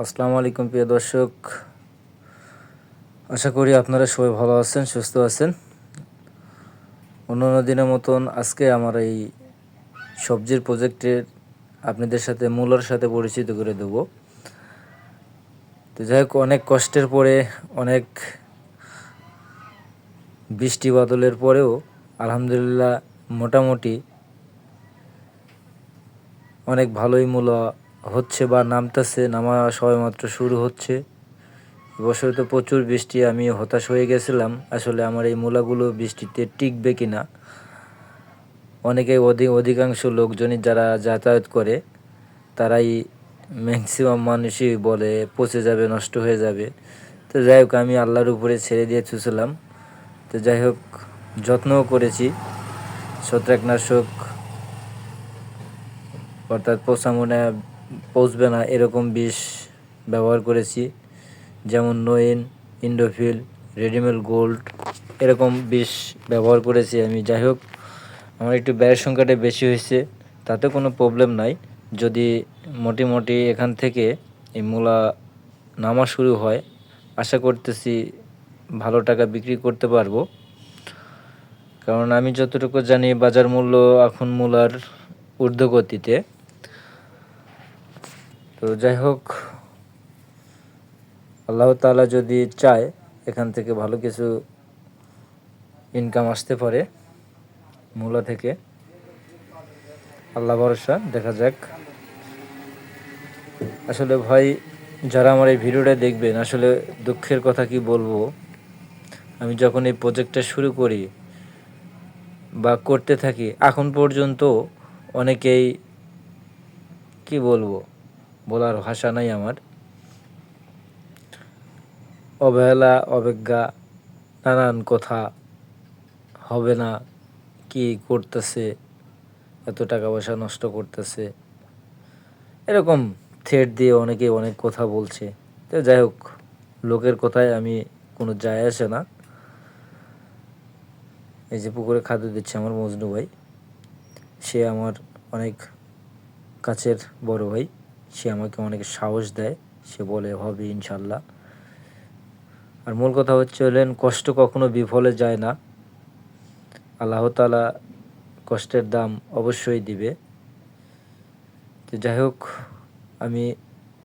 আসসালামু আলাইকুম, প্রিয় দর্শক। আশা করি আপনারা সবাই ভালো আছেন, সুস্থ আছেন। অন্যান্য দিনের মতন আজকে আমার এই সবজির প্রজেক্টের আপনাদের সাথে, মূলার সাথে পরিচিত করে দেব। তো যাই অনেক কষ্টের পরে, অনেক বৃষ্টি বাদলের পরেও আলহামদুলিল্লাহ মোটামুটি অনেক ভালোই মূলা হচ্ছে বা নামতেছে, নামা সবেমাত্র শুরু হচ্ছে। এবছর তো প্রচুর বৃষ্টি, আমি হতাশ হয়ে গেছিলাম। আসলে আমার এই মূলাগুলো বৃষ্টিতে টিকবে কি না অনেকে অধিক অধিকাংশ লোকজনই যারা যাতায়াত করে, তারাই ম্যাক্সিমাম মানুষই বলে পচে যাবে, নষ্ট হয়ে যাবে। তো যাই হোক, আমি আল্লাহর উপরে ছেড়ে দিয়ে চুছিলাম তো যাই হোক, যত্নও করেছি। ছত্রাকনাশক অর্থাৎ পচা মনে পচবে না, এরকম বিষ ব্যবহার করেছি। যেমন নোয়েন ইন্ডোফিল, রেডিমেল গোল্ড, এরকম বিষ ব্যবহার করেছি আমি। যাই হোক, আমার একটু ব্যয়ের সংখ্যাটা বেশি হয়েছে, তাতে কোনো প্রবলেম নাই। যদি মোটামুটি এখান থেকে এই মূলা নামা শুরু হয়, আশা করতেছি ভালো টাকা বিক্রি করতে পারব। কারণ আমি যতটুকু জানি, বাজার মূল্য এখন মূলার ঊর্ধ্বগতিতে। তো যাই হোক, আল্লাহ তালা যদি চায় এখান থেকে ভালো কিছু ইনকাম আসতে পারে মূলা থেকে, আল্লাহ ভরসা, দেখা যাক। আসলে ভাই, যারা আমার এই ভিডিওটা দেখবেন, আসলে দুঃখের কথা কি বলব? আমি যখন এই প্রজেক্টটা শুরু করি বা করতে থাকি, এখন পর্যন্ত অনেকেই কি বলব? বলার ভাষা নাই আমার। অবহেলা, অবজ্ঞা, নানান কথা হবে না, কি করতেছে, এত টাকা পয়সা নষ্ট করতেছে। এরকম থ্রেড দিয়ে অনেকে অনেক কথা বলছে। তো যাই হোক, লোকের কথায় আমি কোনো যায় আসে না। এই যে পুকুরে খাদ্য দিচ্ছে আমার মজনু ভাই। সে আমার অনেক কাছের বড় ভাই। সে আমাকে অনেক সাহস দেয়। সে বলে, হবে ইনশাল্লাহ আর মূল কথা হচ্ছে হলেন, কষ্ট কখনো বিফলে যায় না। আল্লাহ তালা কষ্টের দাম অবশ্যই দিবে। তো যাই হোক, আমি